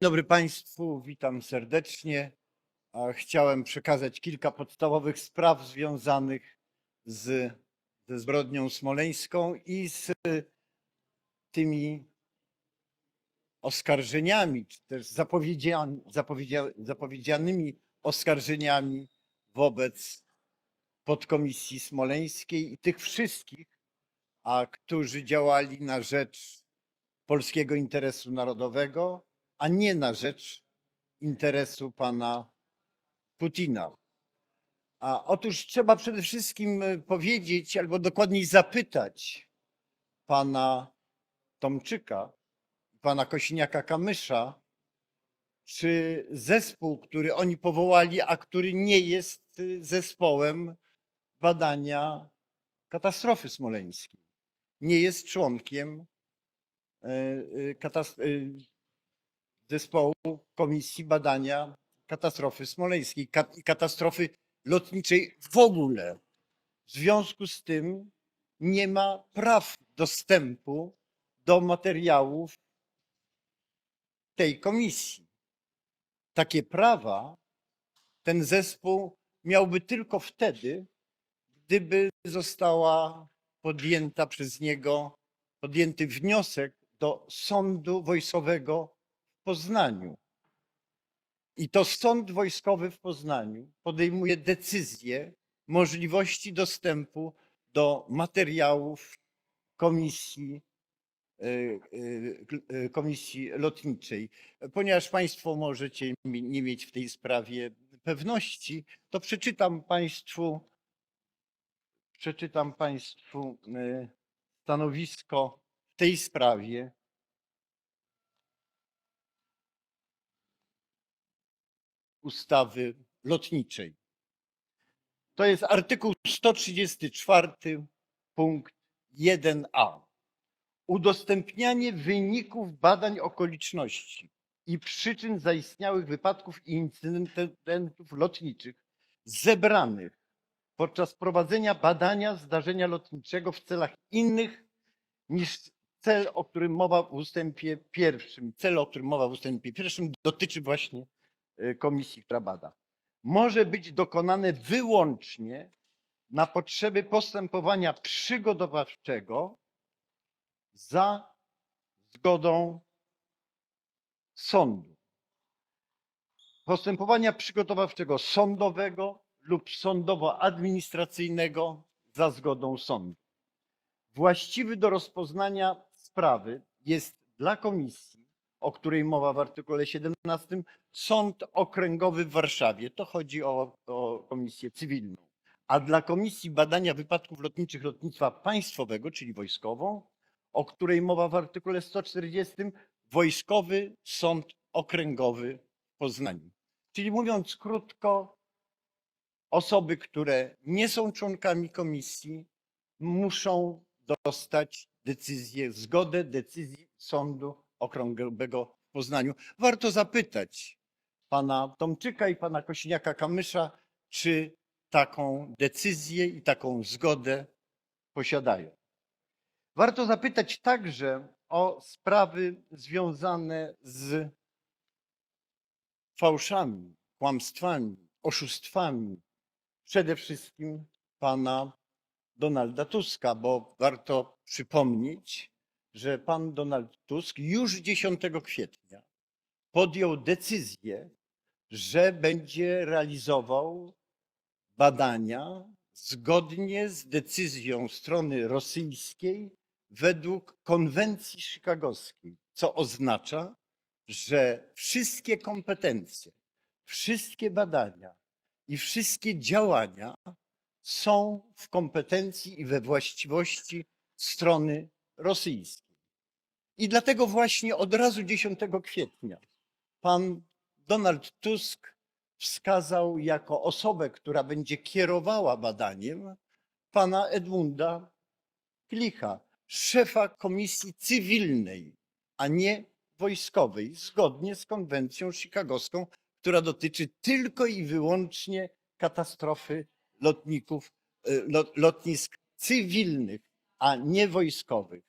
dobry Państwu, witam serdecznie. Chciałem przekazać kilka podstawowych spraw związanych z, ze zbrodnią smoleńską i z tymi oskarżeniami, czy też zapowiedzian, zapowiedzia, zapowiedzianymi oskarżeniami wobec podkomisji smoleńskiej i tych wszystkich, a którzy działali na rzecz polskiego interesu narodowego, a nie na rzecz interesu pana Putina. A otóż trzeba przede wszystkim e, powiedzieć, albo dokładniej zapytać pana Tomczyka, pana Kosiniaka-Kamysza, czy zespół, który oni powołali, a który nie jest y, zespołem badania katastrofy smoleńskiej, nie jest członkiem e, zespołu Komisji Badania Katastrofy Smoleńskiej Katastrofy Lotniczej w ogóle. W związku z tym nie ma praw dostępu do materiałów tej komisji. Takie prawa ten zespół miałby tylko wtedy, gdyby została podjęta przez niego, podjęty wniosek do sądu wojskowego Poznaniu. I to sąd wojskowy w Poznaniu podejmuje decyzję możliwości dostępu do materiałów komisji, y, y, y, komisji lotniczej. Ponieważ Państwo możecie nie mieć w tej sprawie pewności, to przeczytam Państwu, przeczytam Państwu stanowisko w tej sprawie ustawy lotniczej. To jest artykuł 134, punkt 1a. Udostępnianie wyników badań okoliczności i przyczyn zaistniałych wypadków i incydentów lotniczych zebranych podczas prowadzenia badania zdarzenia lotniczego w celach innych niż cel, o którym mowa w ustępie pierwszym. Cel, o którym mowa w ustępie pierwszym, dotyczy właśnie komisji, która bada. Może być dokonane wyłącznie na potrzeby postępowania przygotowawczego za zgodą sądu. Postępowania przygotowawczego sądowego lub sądowo-administracyjnego za zgodą sądu. Właściwy do rozpoznania sprawy jest dla komisji, o której mowa w artykule 17, Sąd Okręgowy w Warszawie. To chodzi o, o komisję cywilną. A dla Komisji Badania Wypadków Lotniczych Lotnictwa Państwowego, czyli wojskową, o której mowa w artykule 140, Wojskowy Sąd Okręgowy w Poznaniu. Czyli mówiąc krótko, osoby, które nie są członkami komisji, muszą dostać decyzję, zgodę decyzji Sądu Okręgowego w Poznaniu. Warto zapytać pana Tomczyka i pana Kosiniaka-Kamysza, czy taką decyzję i taką zgodę posiadają. Warto zapytać także o sprawy związane z fałszami, kłamstwami, oszustwami, przede wszystkim pana Donalda Tuska, bo warto przypomnieć, że pan Donald Tusk już 10 kwietnia podjął decyzję, że będzie realizował badania zgodnie z decyzją strony rosyjskiej według konwencji chicagowskiej, co oznacza, że wszystkie kompetencje, wszystkie badania i wszystkie działania są w kompetencji i we właściwości strony rosyjskiej. I dlatego właśnie od razu 10 kwietnia pan Donald Tusk wskazał jako osobę, która będzie kierowała badaniem, pana Edmunda Klicha, szefa komisji cywilnej, a nie wojskowej, zgodnie z konwencją chicagowską, która dotyczy tylko i wyłącznie katastrofy lotników, lot- lotnisk cywilnych, a nie wojskowych.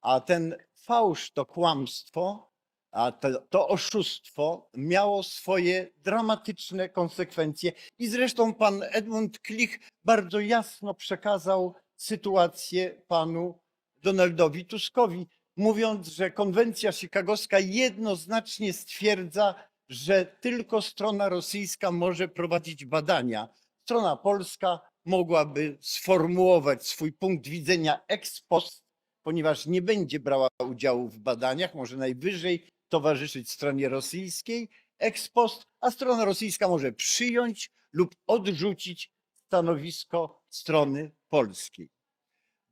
A ten fałsz to kłamstwo A to, to oszustwo miało swoje dramatyczne konsekwencje i zresztą pan Edmund Klich bardzo jasno przekazał sytuację panu Donaldowi Tuskowi, mówiąc, że konwencja chicagowska jednoznacznie stwierdza, że tylko strona rosyjska może prowadzić badania. Strona polska mogłaby sformułować swój punkt widzenia ex post, ponieważ nie będzie brała udziału w badaniach, może najwyżej towarzyszyć stronie rosyjskiej ex post, a strona rosyjska może przyjąć lub odrzucić stanowisko strony polskiej.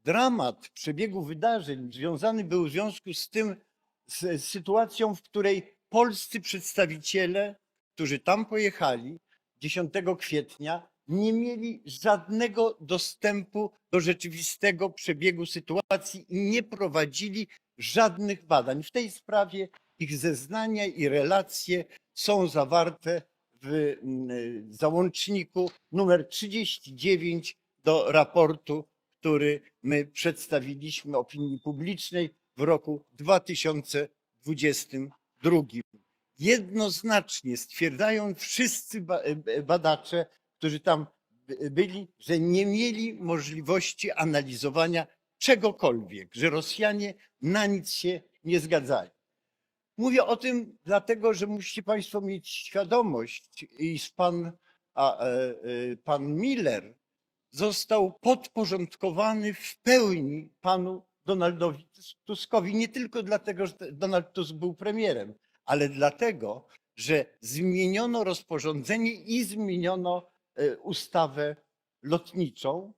Dramat przebiegu wydarzeń związany był w związku z tym z sytuacją, w której polscy przedstawiciele, którzy tam pojechali 10 kwietnia, nie mieli żadnego dostępu do rzeczywistego przebiegu sytuacji i nie prowadzili żadnych badań. W tej sprawie ich zeznania i relacje są zawarte w mm, załączniku numer 39 do raportu, który my przedstawiliśmy opinii publicznej w roku 2022. Jednoznacznie stwierdzają wszyscy e, badacze, którzy tam by- byli, że nie mieli możliwości analizowania czegokolwiek, że Rosjanie na nic się nie zgadzają. Mówię o tym dlatego, że musicie Państwo mieć świadomość, iż pan, a, e, e, pan Miller został podporządkowany w pełni panu Donaldowi Tus- Tuskowi. Nie tylko dlatego, że Donald Tusk był premierem, ale dlatego, że zmieniono rozporządzenie i zmieniono ustawę lotniczą,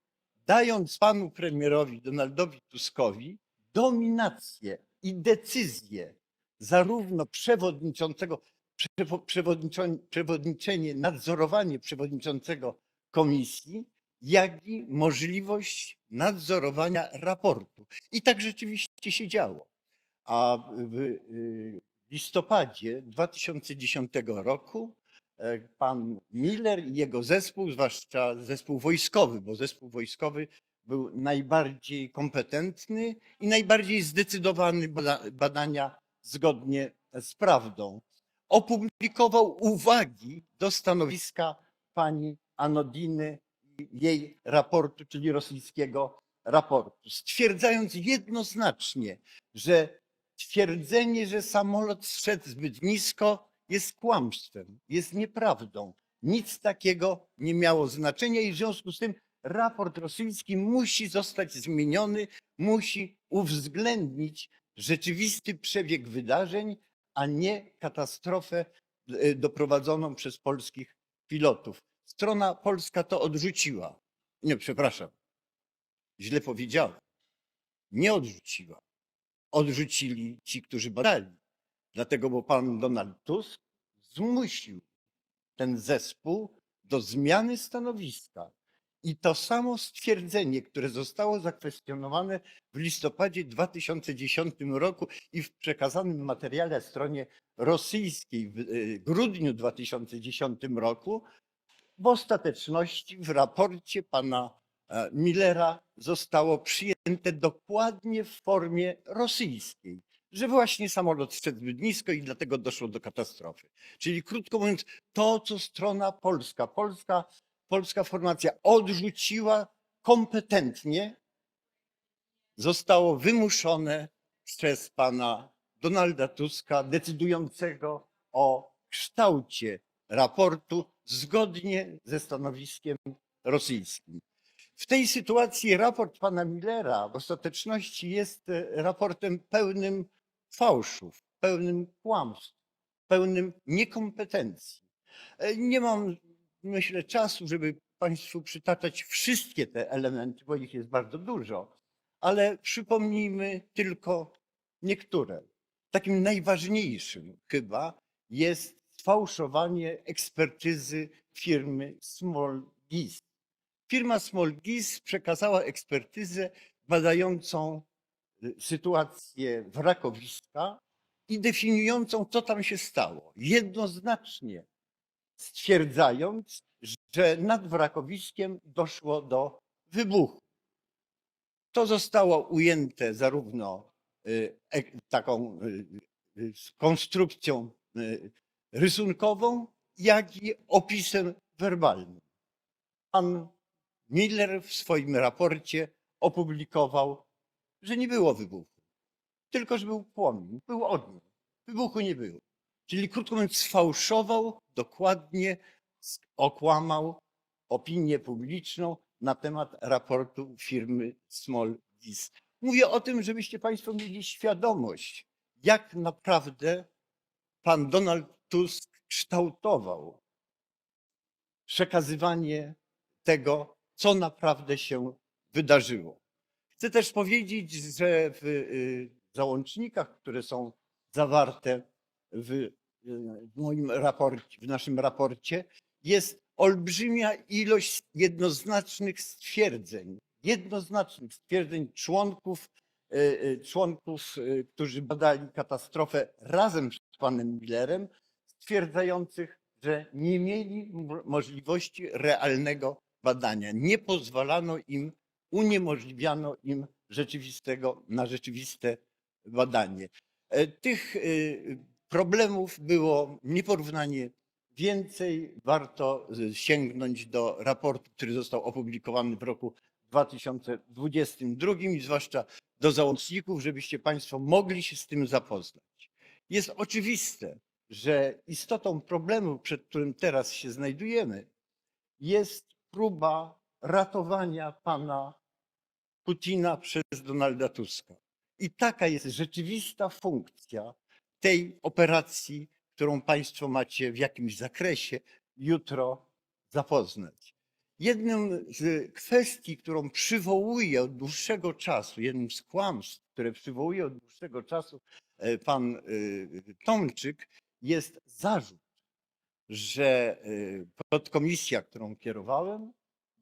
dając panu premierowi Donaldowi Tuskowi dominację i decyzję zarówno przewodniczącego, przewo- przewodniczą- przewodniczenie, nadzorowanie przewodniczącego komisji, jak i możliwość nadzorowania raportu. I tak rzeczywiście się działo. A w listopadzie 2010 roku e, pan Miller i jego zespół, zwłaszcza zespół wojskowy, bo zespół wojskowy był najbardziej kompetentny i najbardziej zdecydowany bada- badania zgodnie z prawdą. Opublikował uwagi do stanowiska pani Anodiny i jej raportu, czyli rosyjskiego raportu, stwierdzając jednoznacznie, że twierdzenie, że samolot zszedł zbyt nisko, jest kłamstwem, jest nieprawdą. Nic takiego nie miało znaczenia i w związku z tym raport rosyjski musi zostać zmieniony, musi uwzględnić rzeczywisty przebieg wydarzeń, a nie katastrofę e, doprowadzoną przez polskich pilotów. Strona polska to odrzuciła. Nie, przepraszam, źle powiedziałem. Nie odrzuciła. Odrzucili ci, którzy badali. Dlatego, bo pan Donald Tusk zmusił ten zespół do zmiany stanowiska. I to samo stwierdzenie, które zostało zakwestionowane w listopadzie 2010 roku i w przekazanym materiale stronie rosyjskiej w e, grudniu 2010 roku, w ostateczności w raporcie pana e, Millera zostało przyjęte dokładnie w formie rosyjskiej, że właśnie samolot szedł nisko i dlatego doszło do katastrofy. Czyli krótko mówiąc, to co strona polska, polska, polska formacja odrzuciła kompetentnie, zostało wymuszone przez pana Donalda Tuska, decydującego o kształcie raportu zgodnie ze stanowiskiem rosyjskim. W tej sytuacji raport pana Millera w ostateczności jest e, raportem pełnym fałszów, pełnym kłamstw, pełnym niekompetencji. E, Nie mam, myślę, czasu, żeby Państwu przytaczać wszystkie te elementy, bo ich jest bardzo dużo, ale przypomnijmy tylko niektóre. Takim najważniejszym chyba jest sfałszowanie ekspertyzy firmy Small Gis. Firma Small Gis przekazała ekspertyzę badającą sytuację wrakowiska i definiującą, co tam się stało. Jednoznacznie stwierdzając, że nad wrakowiskiem doszło do wybuchu. To zostało ujęte zarówno y, ek- taką y, y, konstrukcją y, rysunkową, jak i opisem werbalnym. Pan Miller w swoim raporcie opublikował, że nie było wybuchu, tylko że był płomień, był ogień. Wybuchu nie było. Czyli krótko mówiąc, sfałszował dokładnie, okłamał opinię publiczną na temat raportu firmy Small Dis. Mówię o tym, żebyście Państwo mieli świadomość, jak naprawdę pan Donald Tusk kształtował przekazywanie tego, co naprawdę się wydarzyło. Chcę też powiedzieć, że w y, załącznikach, które są zawarte w, y, moim raporcie, w naszym raporcie, jest olbrzymia ilość jednoznacznych stwierdzeń, jednoznacznych stwierdzeń członków, y, członków, którzy badali katastrofę razem z panem Millerem, stwierdzających, że nie mieli mo- możliwości realnego badania. Nie pozwalano im, uniemożliwiano im rzeczywistego, na rzeczywiste badanie. E, Tych y, problemów było nieporównanie więcej. Warto y, sięgnąć do raportu, który został opublikowany w roku 2022 i zwłaszcza do załączników, żebyście Państwo mogli się z tym zapoznać. Jest oczywiste, że istotą problemu, przed którym teraz się znajdujemy, jest próba ratowania pana Putina przez Donalda Tuska. I taka jest rzeczywista funkcja tej operacji, którą Państwo macie w jakimś zakresie jutro zapoznać. Jedną z kwestii, którą przywołuje od dłuższego czasu, jednym z kłamstw, które przywołuje od dłuższego czasu e, pan y, Tomczyk, jest zarzut, że y, podkomisja, którą kierowałem,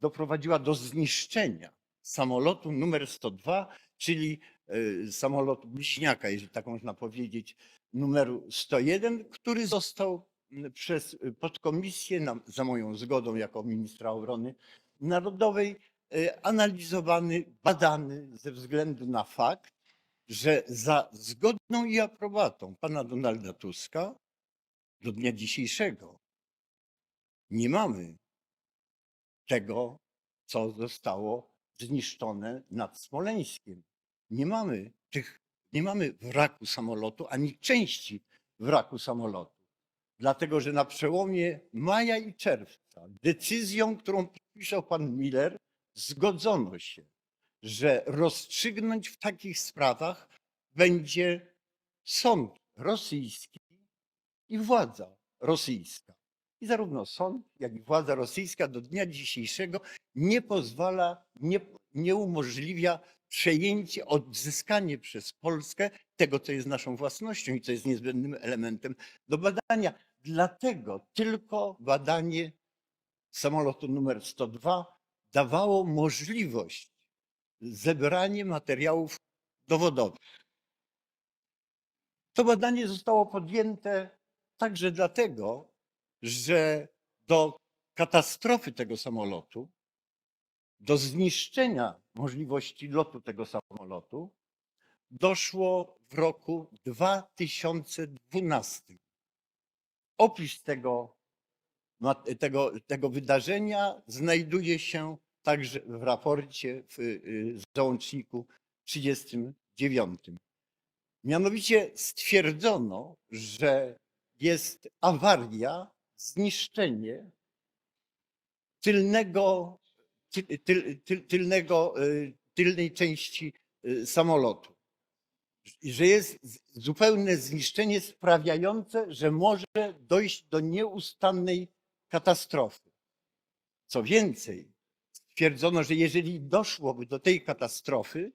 doprowadziła do zniszczenia samolotu numer 102, czyli y, samolotu bliźniaka, jeżeli tak można powiedzieć, numeru 101, który został mm, przez y, podkomisję, za moją zgodą jako ministra obrony narodowej, y, analizowany, badany ze względu na fakt, że za zgodną i aprobatą pana Donalda Tuska do dnia dzisiejszego nie mamy tego, co zostało zniszczone nad Smoleńskiem. Nie mamy tych, nie mamy wraku samolotu ani części wraku samolotu. Dlatego, że na przełomie maja i czerwca decyzją, którą podpisał pan Miller, zgodzono się, że rozstrzygnąć w takich sprawach będzie sąd rosyjski i władza rosyjska. I zarówno sąd, jak i władza rosyjska do dnia dzisiejszego nie pozwala, nie, nie umożliwia przejęcie, odzyskanie przez Polskę tego, co jest naszą własnością i co jest niezbędnym elementem do badania. Dlatego tylko badanie samolotu numer 102 dawało możliwość zebrania materiałów dowodowych. To badanie zostało podjęte także dlatego, że do katastrofy tego samolotu, do zniszczenia możliwości lotu tego samolotu doszło w roku 2012. Opis tego, tego, tego wydarzenia znajduje się także w raporcie w y, załączniku 39. Mianowicie stwierdzono, że jest awaria, zniszczenie tylnego, ty, tyl, tyl, tylnego, y, tylnej części y, samolotu. Że jest zupełne zniszczenie sprawiające, że może dojść do nieustannej katastrofy. Co więcej, stwierdzono, że jeżeli doszłoby do tej katastrofy,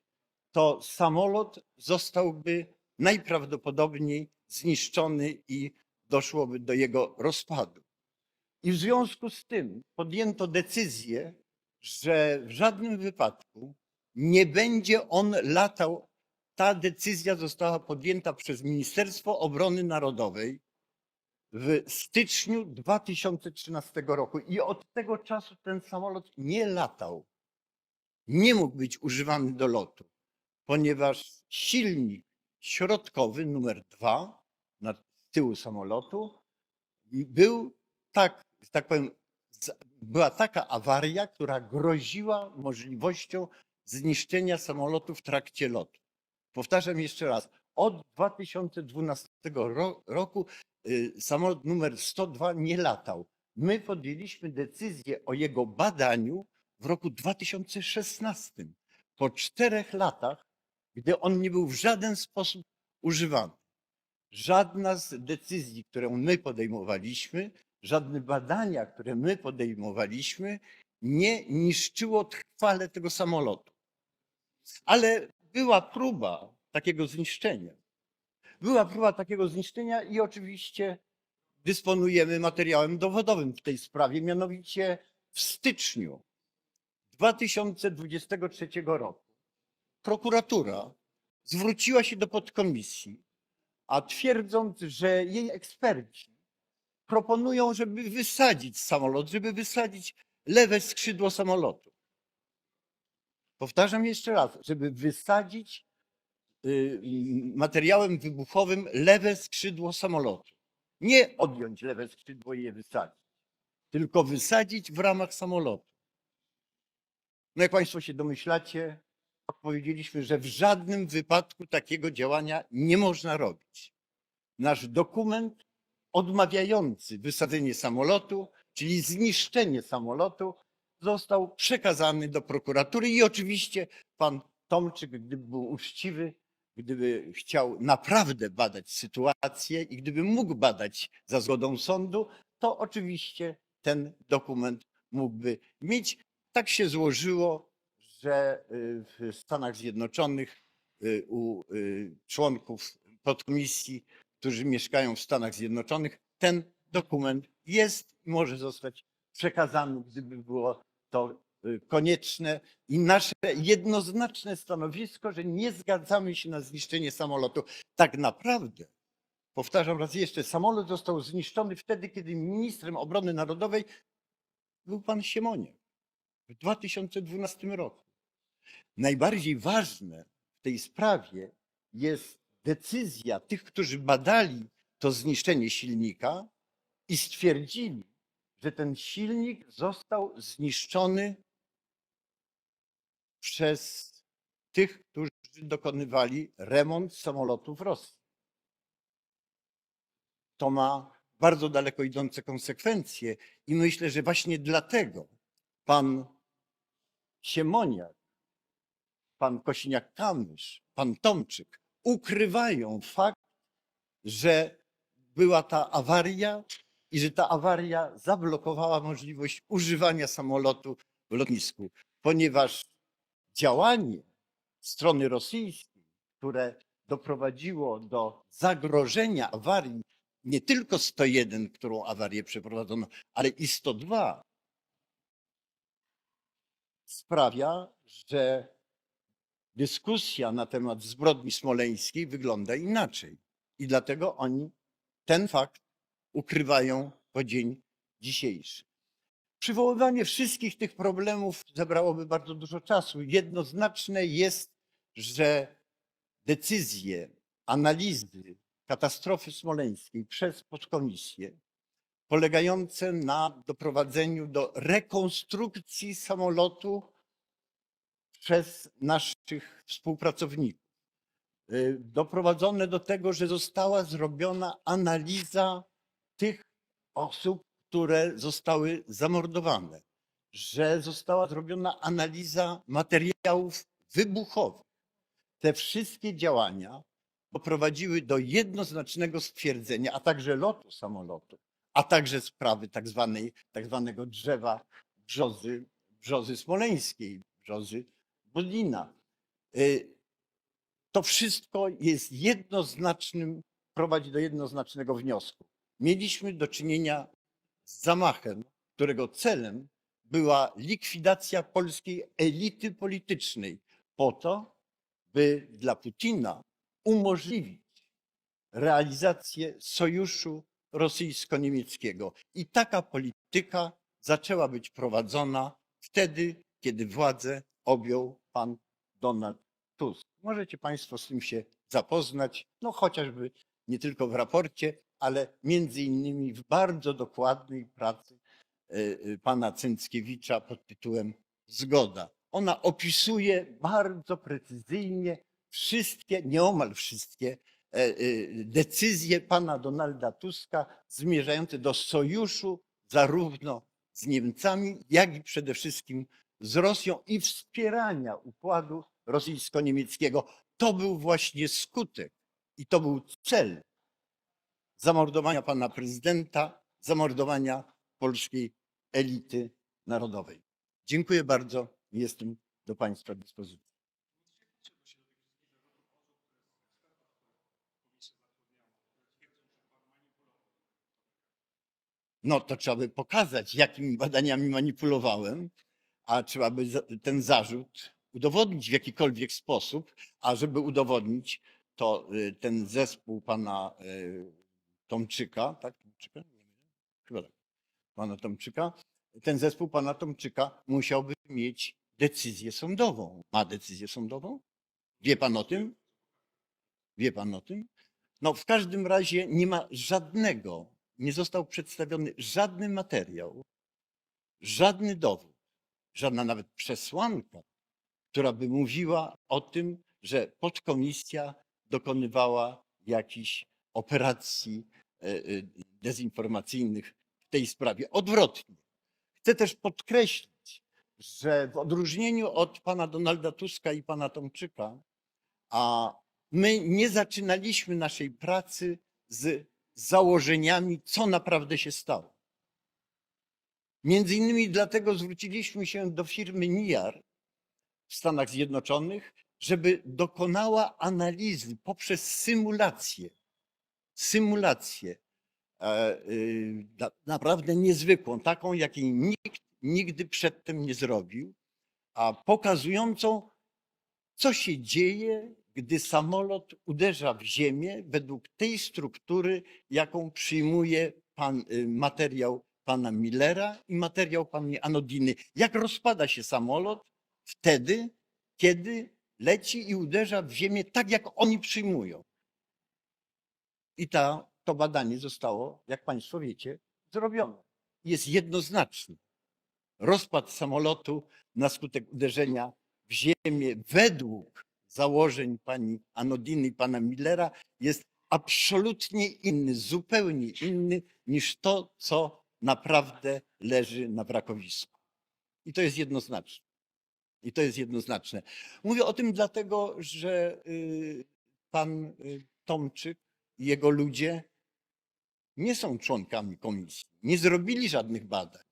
to samolot zostałby najprawdopodobniej zniszczony i doszłoby do jego rozpadu. I w związku z tym podjęto decyzję, że w żadnym wypadku nie będzie on latał. Ta decyzja została podjęta przez Ministerstwo Obrony Narodowej w styczniu 2013 roku i od tego czasu ten samolot nie latał. Nie mógł być używany do lotu, ponieważ silnik środkowy numer dwa tyłu samolotu i był tak, tak powiem, była taka awaria, która groziła możliwością zniszczenia samolotu w trakcie lotu. Powtarzam jeszcze raz, od 2012 ro- roku y, samolot numer 102 nie latał. My podjęliśmy decyzję o jego badaniu w roku 2016, po czterech latach, gdy on nie był w żaden sposób używany. Żadna z decyzji, którą my podejmowaliśmy, żadne badania, które my podejmowaliśmy, nie niszczyło trwale tego samolotu. Ale była próba takiego zniszczenia. Była próba takiego zniszczenia i oczywiście dysponujemy materiałem dowodowym w tej sprawie, mianowicie w styczniu 2023 roku prokuratura zwróciła się do podkomisji, a twierdząc, że jej eksperci proponują, żeby wysadzić samolot, żeby wysadzić lewe skrzydło samolotu. Powtarzam jeszcze raz, żeby wysadzić y, materiałem wybuchowym lewe skrzydło samolotu. Nie odjąć lewe skrzydło i je wysadzić, tylko wysadzić w ramach samolotu. No jak Państwo się domyślacie, odpowiedzieliśmy, że w żadnym wypadku takiego działania nie można robić. Nasz dokument odmawiający wysadzenie samolotu, czyli zniszczenie samolotu, został przekazany do prokuratury i oczywiście pan Tomczyk, gdyby był uczciwy, gdyby chciał naprawdę badać sytuację i gdyby mógł badać za zgodą sądu, to oczywiście ten dokument mógłby mieć. Tak się złożyło, że y, w Stanach Zjednoczonych y, u y, członków podkomisji, którzy mieszkają w Stanach Zjednoczonych, ten dokument jest i może zostać przekazany, gdyby było to konieczne i nasze jednoznaczne stanowisko, że nie zgadzamy się na zniszczenie samolotu. Tak naprawdę, powtarzam raz jeszcze, samolot został zniszczony wtedy, kiedy ministrem obrony narodowej był pan Siemoniak w 2012 roku. Najbardziej ważne w tej sprawie jest decyzja tych, którzy badali to zniszczenie silnika i stwierdzili, że ten silnik został zniszczony przez tych, którzy dokonywali remont samolotu w Rosji. To ma bardzo daleko idące konsekwencje i myślę, że właśnie dlatego pan Siemoniak, pan Kosiniak-Kamysz, pan Tomczyk ukrywają fakt, że była ta awaria i że ta awaria zablokowała możliwość używania samolotu w lotnisku, ponieważ działanie strony rosyjskiej, które doprowadziło do zagrożenia awarii, nie tylko 101, którą awarię przeprowadzono, ale i 102, sprawia, że dyskusja na temat zbrodni smoleńskiej wygląda inaczej. I dlatego oni ten fakt ukrywają po dzień dzisiejszy. Przywoływanie wszystkich tych problemów zabrałoby bardzo dużo czasu. Jednoznaczne jest, że decyzje, analizy katastrofy smoleńskiej przez podkomisję, polegające na doprowadzeniu do rekonstrukcji samolotu przez naszych współpracowników. Y, Doprowadzone do tego, że została zrobiona analiza tych osób, które zostały zamordowane, że została zrobiona analiza materiałów wybuchowych. Te wszystkie działania doprowadziły do jednoznacznego stwierdzenia, a także lotu samolotu, a także sprawy tak, tak zwanego drzewa brzozy, brzozy smoleńskiej, brzozy Budlina. Y, To wszystko jest jednoznacznym, prowadzi do jednoznacznego wniosku. Mieliśmy do czynienia z zamachem, którego celem była likwidacja polskiej elity politycznej po to, by dla Putina umożliwić realizację sojuszu rosyjsko-niemieckiego. I taka polityka zaczęła być prowadzona wtedy, kiedy władzę objął pan Donald Tusk. Możecie Państwo z tym się zapoznać, no chociażby nie tylko w raporcie, ale między innymi w bardzo dokładnej pracy e, e, pana Cęckiewicza pod tytułem Zgoda. Ona opisuje bardzo precyzyjnie wszystkie, nieomal wszystkie e, decyzje pana Donalda Tuska zmierzające do sojuszu zarówno z Niemcami, jak i przede wszystkim z Rosją i wspierania układu rosyjsko-niemieckiego. To był właśnie skutek i to był cel zamordowania pana prezydenta, zamordowania polskiej elity narodowej. Dziękuję bardzo jestem do państwa dyspozycji. No to trzeba by pokazać, jakimi badaniami manipulowałem, a trzeba by ten zarzut udowodnić w jakikolwiek sposób, a żeby udowodnić, to y, ten zespół pana y, Tomczyka, tak? Tomczyka? Chyba tak. Pana Tomczyka. Ten zespół pana Tomczyka musiałby mieć decyzję sądową. Ma decyzję sądową? Wie pan o tym? Wie pan o tym? No w każdym razie nie ma żadnego, nie został przedstawiony żadny materiał, żadny dowód, żadna nawet przesłanka, która by mówiła o tym, że podkomisja dokonywała jakichś operacji e, e, dezinformacyjnych w tej sprawie. Odwrotnie. Chcę też podkreślić, że w odróżnieniu od pana Donalda Tuska i pana Tomczyka, a my nie zaczynaliśmy naszej pracy z założeniami, co naprawdę się stało. Między innymi dlatego zwróciliśmy się do firmy NIAR w Stanach Zjednoczonych, żeby dokonała analizy poprzez symulację, symulację e, y, na- naprawdę niezwykłą, taką, jakiej nikt nigdy przedtem nie zrobił, a pokazującą, co się dzieje, gdy samolot uderza w ziemię według tej struktury, jaką przyjmuje pan, y, materiał pana Millera i materiał pani Anodiny. Jak rozpada się samolot wtedy, kiedy leci i uderza w ziemię tak, jak oni przyjmują. I ta, to badanie zostało, jak państwo wiecie, zrobione. Jest jednoznaczne. Rozpad samolotu na skutek uderzenia w ziemię według założeń pani Anodiny i pana Millera jest absolutnie inny, zupełnie inny niż to, co naprawdę leży na wrakowisku. I to jest jednoznaczne. I to jest jednoznaczne. Mówię o tym dlatego, że y, pan y, Tomczyk i jego ludzie nie są członkami komisji, nie zrobili żadnych badań,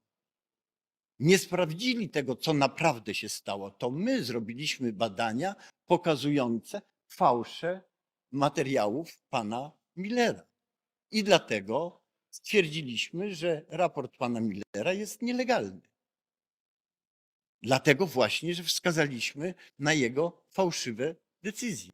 nie sprawdzili tego, co naprawdę się stało. To my zrobiliśmy badania pokazujące fałsze materiałów pana Millera. I dlatego stwierdziliśmy, że raport pana Millera jest nielegalny. Dlatego właśnie, że wskazaliśmy na jego fałszywe decyzje.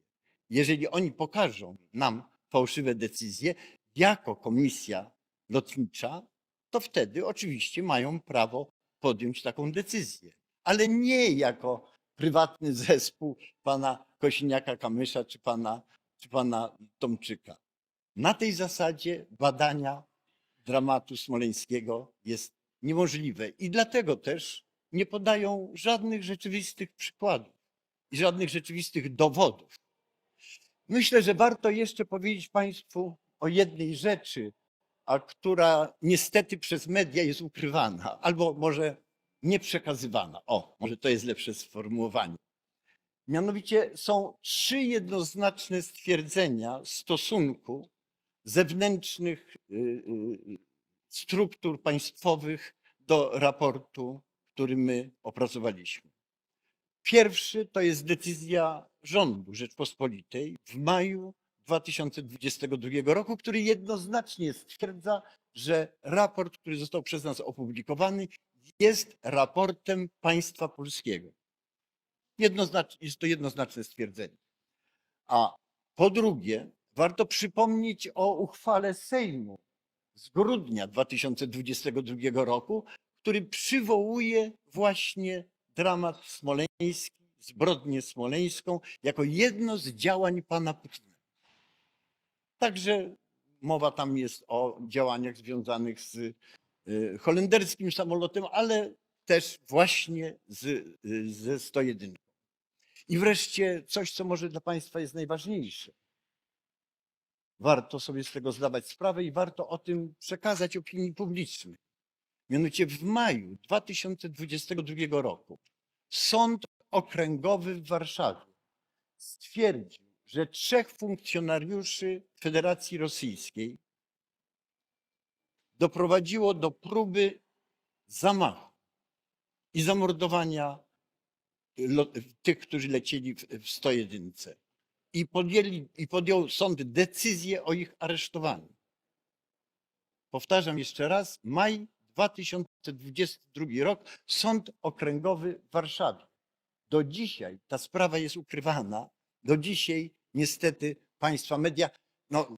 Jeżeli oni pokażą nam fałszywe decyzje jako komisja lotnicza, to wtedy oczywiście mają prawo podjąć taką decyzję, ale nie jako prywatny zespół pana Kosiniaka-Kamysza czy pana, czy pana Tomczyka. Na tej zasadzie badania dramatu smoleńskiego jest niemożliwe i dlatego też nie podają żadnych rzeczywistych przykładów i żadnych rzeczywistych dowodów. Myślę, że warto jeszcze powiedzieć Państwu o jednej rzeczy, a która niestety przez media jest ukrywana, albo może nie przekazywana. O, może to jest lepsze sformułowanie. Mianowicie są trzy jednoznaczne stwierdzenia stosunku zewnętrznych y, y, struktur państwowych do raportu, który my opracowaliśmy. Pierwszy to jest decyzja rządu Rzeczpospolitej w maju 2022 roku, który jednoznacznie stwierdza, że raport, który został przez nas opublikowany, jest raportem państwa polskiego. Jest to jednoznaczne stwierdzenie. A po drugie, warto przypomnieć o uchwale Sejmu z grudnia 2022 roku, który przywołuje właśnie dramat smoleński, zbrodnię smoleńską jako jedno z działań pana Putina. Także mowa tam jest o działaniach związanych z y, holenderskim samolotem, ale też właśnie z, y, ze 101. I wreszcie coś, co może dla Państwa jest najważniejsze. Warto sobie z tego zdawać sprawę i warto o tym przekazać opinii publicznej. Mianowicie w maju 2022 roku Sąd Okręgowy w Warszawie stwierdził, że trzech funkcjonariuszy Federacji Rosyjskiej doprowadziło do próby zamachu i zamordowania tych, którzy lecieli w 101. I, podjęli, I podjął sąd decyzję o ich aresztowaniu. Powtarzam jeszcze raz, maj 2022 rok, Sąd Okręgowy w Warszawie. Do dzisiaj ta sprawa jest ukrywana. Do dzisiaj niestety państwa media, no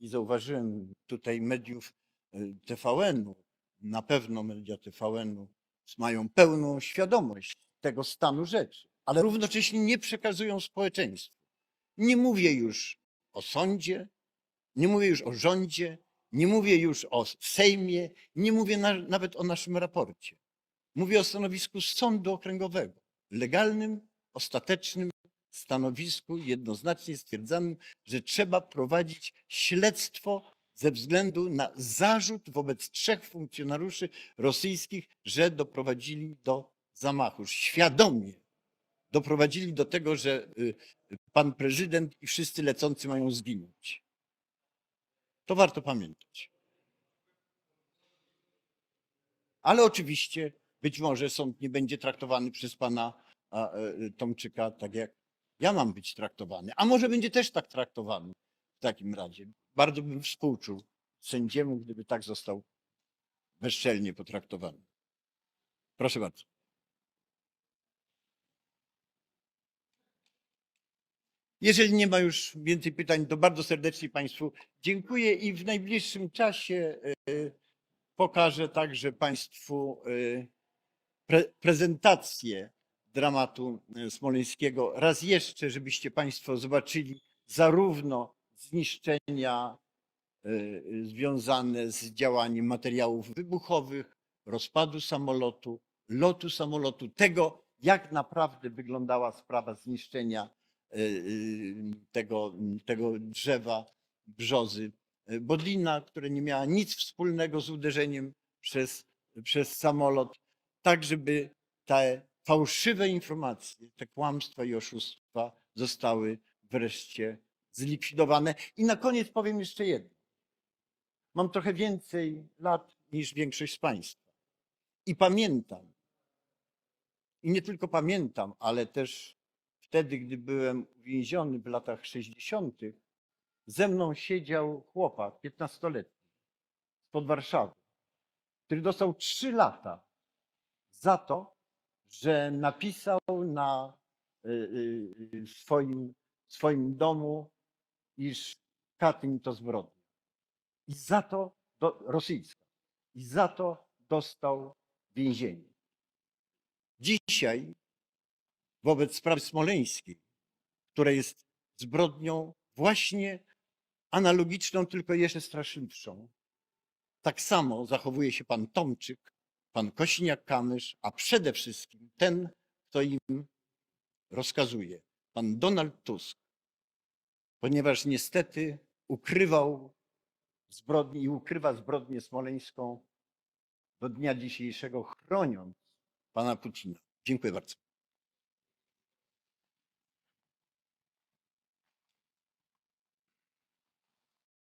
nie zauważyłem tutaj mediów y, TVN-u. Na pewno media TVN-u mają pełną świadomość tego stanu rzeczy, ale równocześnie nie przekazują społeczeństwu. Nie mówię już o sądzie, nie mówię już o rządzie, nie mówię już o Sejmie, nie mówię na, nawet o naszym raporcie. Mówię o stanowisku sądu okręgowego, legalnym, ostatecznym stanowisku, jednoznacznie stwierdzanym, że trzeba prowadzić śledztwo ze względu na zarzut wobec trzech funkcjonariuszy rosyjskich, że doprowadzili do zamachu. Świadomie doprowadzili do tego, że y, pan prezydent i wszyscy lecący mają zginąć. To warto pamiętać. Ale oczywiście być może sąd nie będzie traktowany przez pana e, Tomczyka tak jak ja mam być traktowany. A może będzie też tak traktowany w takim razie. Bardzo bym współczuł sędziemu, gdyby tak został bezczelnie potraktowany. Proszę bardzo. Jeżeli nie ma już więcej pytań, to bardzo serdecznie Państwu dziękuję i w najbliższym czasie e, pokażę także Państwu e, pre, prezentację dramatu e, smoleńskiego. Raz jeszcze, żebyście Państwo zobaczyli zarówno zniszczenia związane z działaniem materiałów wybuchowych, rozpadu samolotu, lotu samolotu, tego, jak naprawdę wyglądała sprawa zniszczenia tego, tego drzewa, brzozy e, Bodlina, które nie miała nic wspólnego z uderzeniem przez, przez samolot, tak żeby te fałszywe informacje, te kłamstwa i oszustwa zostały wreszcie zlikwidowane. I na koniec powiem jeszcze jedno. Mam trochę więcej lat niż większość z Państwa. I pamiętam, i nie tylko pamiętam, ale też wtedy, gdy byłem uwięziony w latach 60., ze mną siedział chłopak, 15-letni, spod Warszawy, który dostał 3 lata za to, że napisał na y, y, y, swoim, swoim domu, iż Katyń to zbrodnia. I za to do, rosyjska. I za to dostał więzienie. Dzisiaj wobec sprawy smoleńskiej, która jest zbrodnią właśnie analogiczną, tylko jeszcze straszliwszą, tak samo zachowuje się pan Tomczyk, pan Kośniak-Kamysz, a przede wszystkim ten, kto im rozkazuje, pan Donald Tusk, ponieważ niestety ukrywał zbrodnię i ukrywa zbrodnię smoleńską do dnia dzisiejszego, chroniąc pana Putina. Dziękuję bardzo.